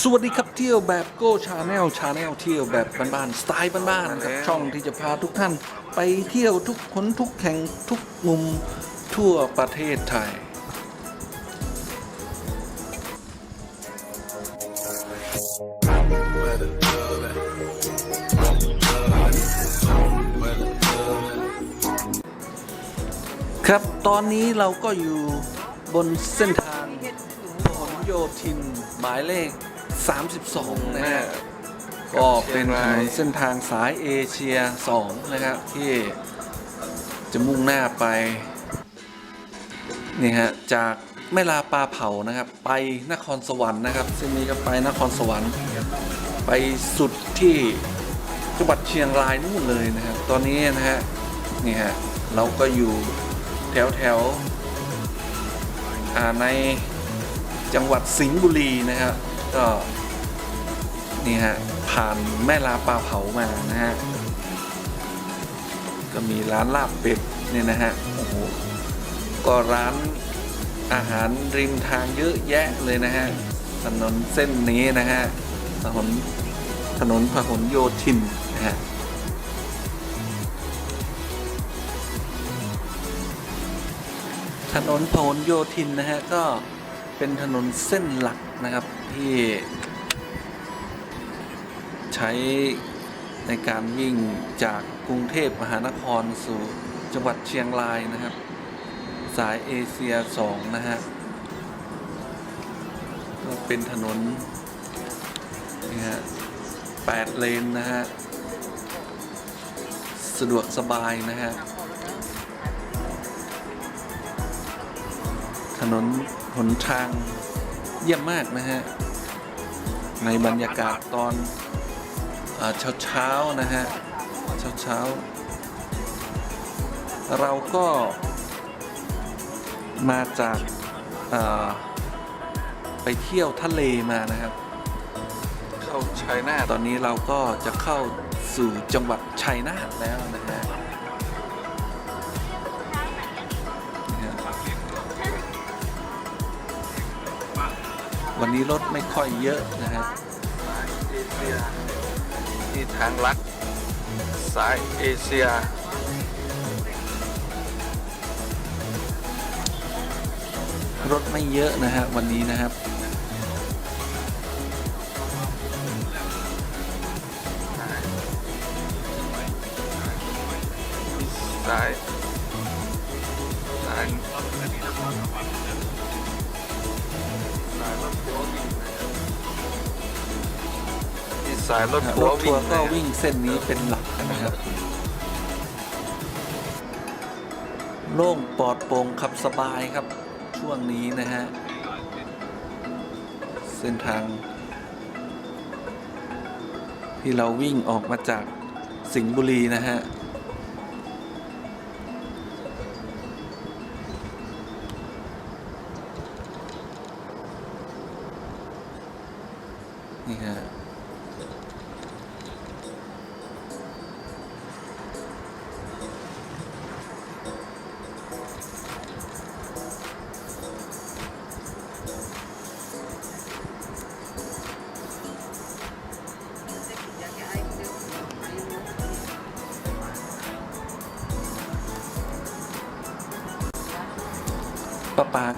สวัสดีครับเที่ยวแบบโก้ชาแนลชาแนลเที่ยวแบบบ้านๆสไตล์บ้านๆครับช่องที่จะพาทุกท่านไปเที่ยวทุกคนทุกแห่งทุกมุมทั่วประเทศไทย ครับตอนนี้เราก็อยู่บนเส้นทางพหลโยธินหมายเลข 32 นะฮะก็เป็นถนนเส้นทางสายเอเชีย 2 นะครับ ที่จะมุ่งหน้าไป นี่ฮะ จากแม่ลาปลาเผานะครับ ไปนครสวรรค์นะครับ เส้นนี้ก็ไปนครสวรรค์ ไปสุดที่จังหวัดเชียงรายนู่นเลยนะครับ ตอนนี้นะฮะ นี่ฮะ เราก็อยู่แถวแถวๆอ่าในจังหวัดสิงห์บุรีนะครับ ก็นี่ฮะผ่านแม่ลาปลาเผามานะฮะก็มีร้านลาบเป็ดเนี่ยนะฮะโอ้โหก็ร้านอาหารริมทางเยอะแยะเลยนะฮะถนนเส้นนี้นะฮะถนนถนนพหลโยธินนะฮะถนนพหลโยธินนะฮะก็เป็นถนนเส้นหลักนะครับ ที่ใช้ในการวิ่งจากกรุงเทพมหานครสู่จังหวัดเชียงรายนะครับ สายเอเชีย2นะฮะก็เป็นถนนนี่ฮะแปดเลนนะฮะ สะดวกสบายนะฮะ ถนนหนทาง เยี่ยมมากนะฮะ ในบรรยากาศตอนเช้าเช้านะฮะ เช้าเช้าเราก็มาจากไปเที่ยวทะเลมานะครับ เข้าชัยนาทตอนนี้เราก็จะเข้าสู่จังหวัดชัยนาทแล้วนะฮะ วันนี้รถไม่ค่อยเยอะนะครับที่ทางลัดสายเอเชียรถไม่เยอะนะฮะวันนี้นะครับ รถทัวร์วิ่งร์ก็วิ่งเส้นนี้เป็นหลักนะครับโล่งปลอดโปร่งขับสบายครับช่วงนี้นะฮะ เส้นทาง ที่เราวิ่งออกมาจากสิงห์บุรีนะฮะนี่ฮะ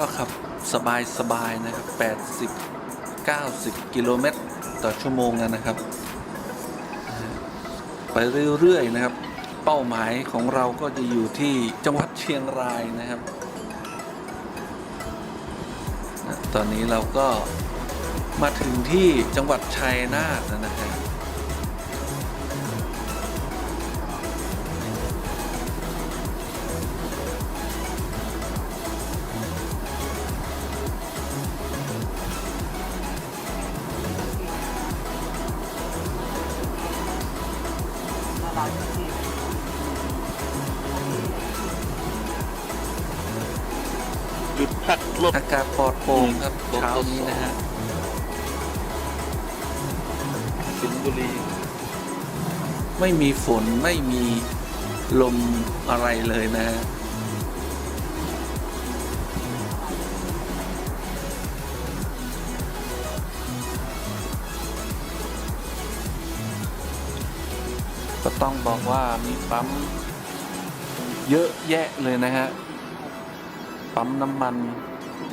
ก็ขับสบายสบายๆนะครับ 80 90 กิโลเมตรต่อชั่วโมงนะครับ ไปเรื่อยๆนะครับ เป้าหมายของเราก็จะอยู่ที่จังหวัดเชียงรายนะครับ ตอนนี้เราก็มาถึงที่จังหวัดชัยนาทแล้วนะฮะจุ อากาศปลอดโปร่งครับรถตัวนี้นะฮะสิงห์บุรี ไม่มีฝนไม่มีลมอะไรเลยนะฮะก็ต้องบอกว่ามีปั๊มเยอะแยะเลยนะฮะ ปั๊มน้ำมัน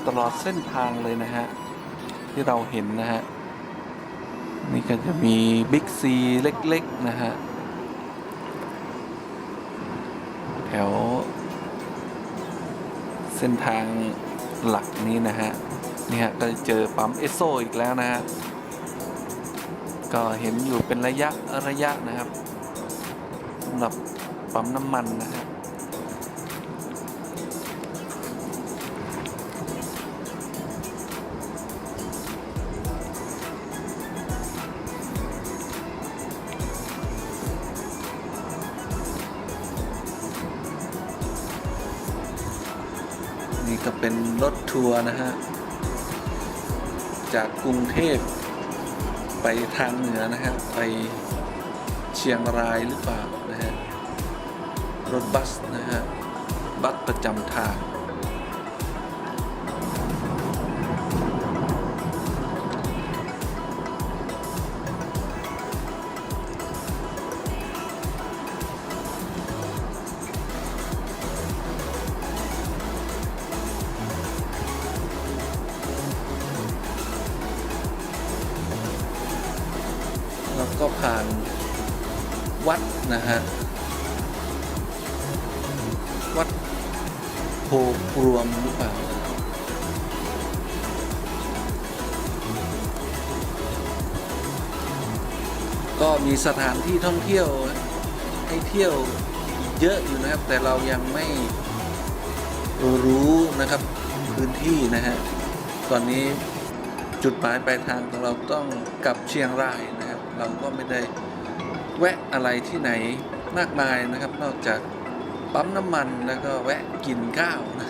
ตลอดเส้นทางเลยนะฮะ ที่เราเห็นนะฮะ นี่ก็จะมีบิ๊กซีเล็ก ๆ นะฮะ แถว เส้นทางหลักนี้นะฮะนี่ฮะก็เจอปั๊มเอสโซอีกแล้วนะฮะ ก็เห็นอยู่เป็นระยะระยะนะครับสำหรับปั๊มน้ำมันนะฮะ เป็นรถทัวร์นะฮะ จากกรุงเทพไปทางเหนือนะฮะ ไปเชียงรายหรือเปล่านะฮะ รถบัสนะฮะ บัสประจำทาง วัดโพรวมหรือเปล่าก็มีสถานที่ท่องเที่ยวให้เที่ยวเยอะอยู่นะครับ แต่เรายังไม่รู้นะครับพื้นที่นะฮะตอนนี้จุดหมายปลายทางของเราต้องกลับเชียงรายนะครับ เราก็ไม่ได้แวะอะไรที่ไหนมากมายนะครับ นอกจาก ปั๊มน้ำมันแล้วก็แวะกินข้าวนะ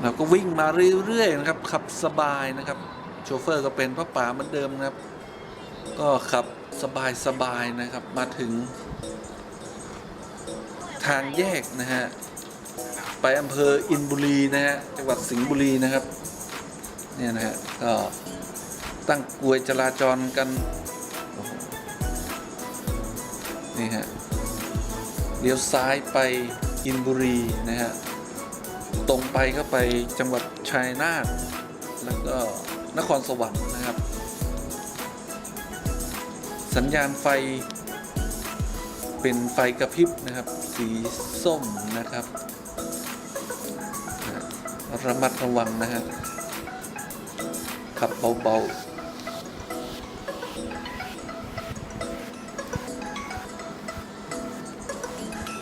เราก็วิ่งมาเรื่อยๆนะครับ ขับสบายนะครับ โชเฟอร์ก็เป็นพ่อป๋าเหมือนเดิมนะครับ ก็ขับสบายๆนะครับ มาถึง ทางแยกนะฮะ ไปอำเภออินบุรีนะฮะ จังหวัดสิงห์บุรีนะครับ เนี่ยนะฮะ ก็ ตั้งกลวยจราจรกัน นี่ฮะเลี้ยวซ้ายไปอินบุรีนะฮะ ตรงไปก็ไปจังหวัดชัยนาทแล้วก็นครสวรรค์นะครับ สัญญาณไฟเป็นไฟกระพริบนะครับ สีส้มนะครับ ระมัดระวังนะฮะขับเบา ๆ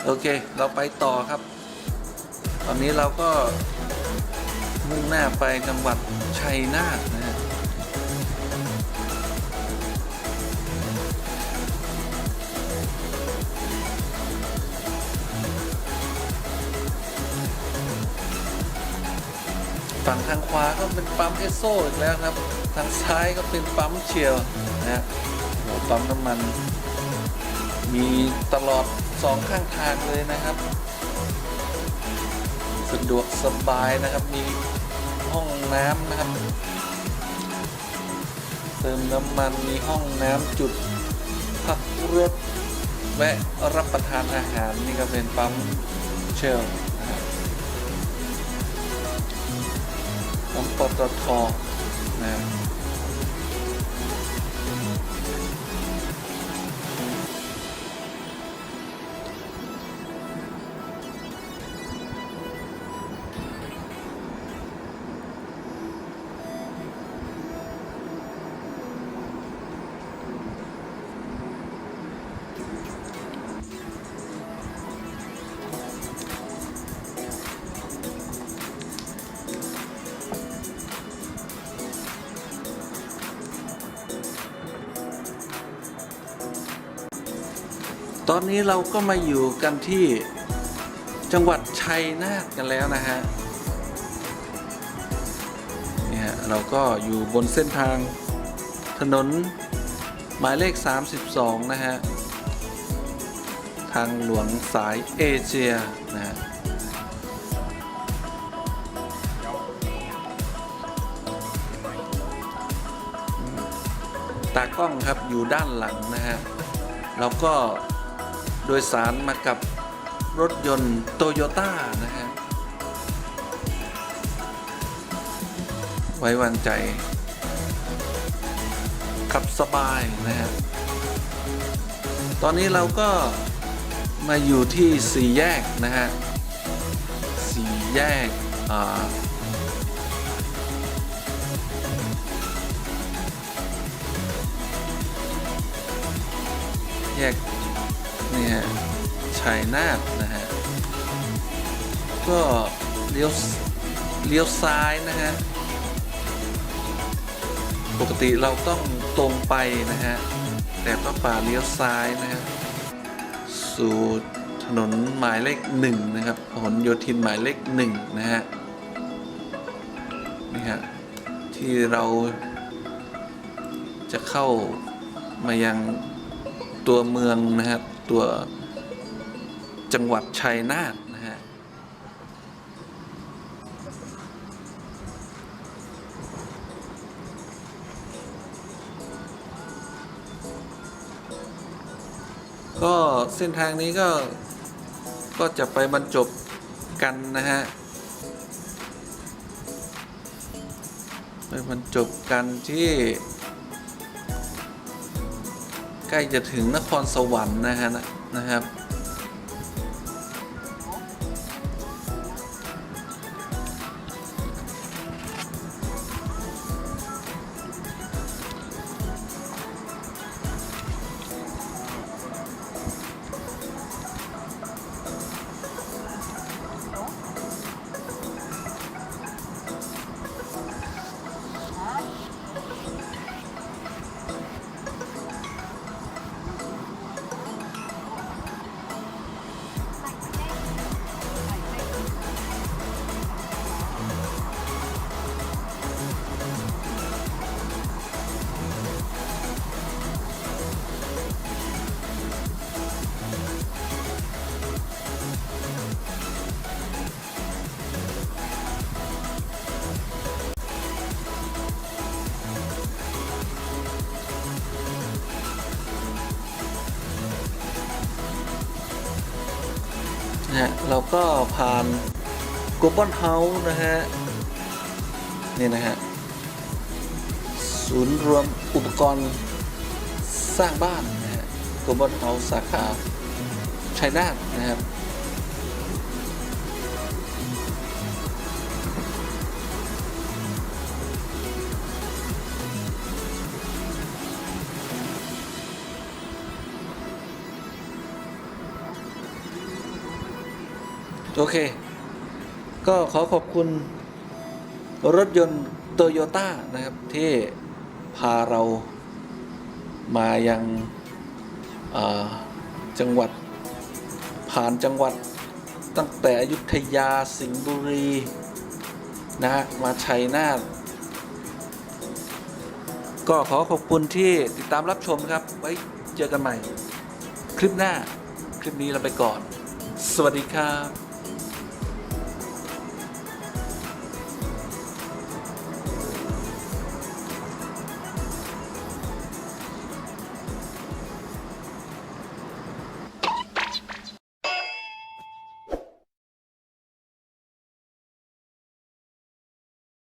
โอเค เราไปต่อครับ ตอนนี้เราก็มุ่งหน้าไปจังหวัดชัยนาทนะฮะฝั่งทางขวาก็เป็นปั๊มเอสโซอีกแล้วครับ ทางซ้ายก็เป็นปั๊มเชียวนะฮะปั๊มน้ำมัน มีตลอด สองข้างทางเลยนะครับ สะดวกสบายนะครับ มีห้องน้ำนะครับ เติมน้ำมันมีห้องน้ำจุดพักรถแวะรับประทานอาหารนี่ก็เป็นปั๊มเชลของปตทนะ ตอนนี้เราก็มาอยู่กันที่จังหวัดชัยนาทกันแล้วนะฮะเนี่ยเราก็อยู่บนเส้นทางถนนหมายเลข 32 นะฮะ ทางหลวงสายเอเชียนะฮะตากล้องครับอยู่ด้านหลังนะฮะเราก็ โดยสารมากับรถยนต์โตโยต้านะฮะไว้วางใจ ขับสบายนะฮะตอนนี้เราก็มาอยู่ที่สี่แยกนะฮะสี่แยกอ่าแยกนี่ฮะ ชัยนาทนะฮะ ก็เลี้ยวเลี้ยวซ้ายนะฮะ ปกติเราต้องตรงไปนะฮะ แต่ป้าป่าเลี้ยวซ้ายนะฮะ สู่ถนนหมายเลขหนึ่งนะครับผลโยธินหมายเลขหนึ่งนะฮะ นี่ฮะ ที่เราจะเข้ามายังตัวเมืองนะฮะตัว จังหวัดชัยนาทนะฮะก็เส้นทางนี้ก็ก็จะไปบรรจบกันนะฮะไปบรรจบกันที่ ใกล้จะถึงนครสวรรค์นะฮะนะนะครับ เราก็ผ่าน Global House นะฮะนี่นะฮะศูนย์รวมอุปกรณ์สร้างบ้านนะฮะ g l o b a l House สาขาชัยนาทนะครับ โอเค ก็ขอขอบคุณรถยนต์โตโยต้านะครับ ที่พาเรามายังอ่าจังหวัดผ่านจังหวัดตั้งแต่อยุธยาสิงห์บุรีนะฮะมาชัยนาทก็ขอขอบคุณที่ติดตามรับชมครับ ไว้เจอกันใหม่ คลิปหน้า คลิปนี้เราไปก่อน สวัสดีครับ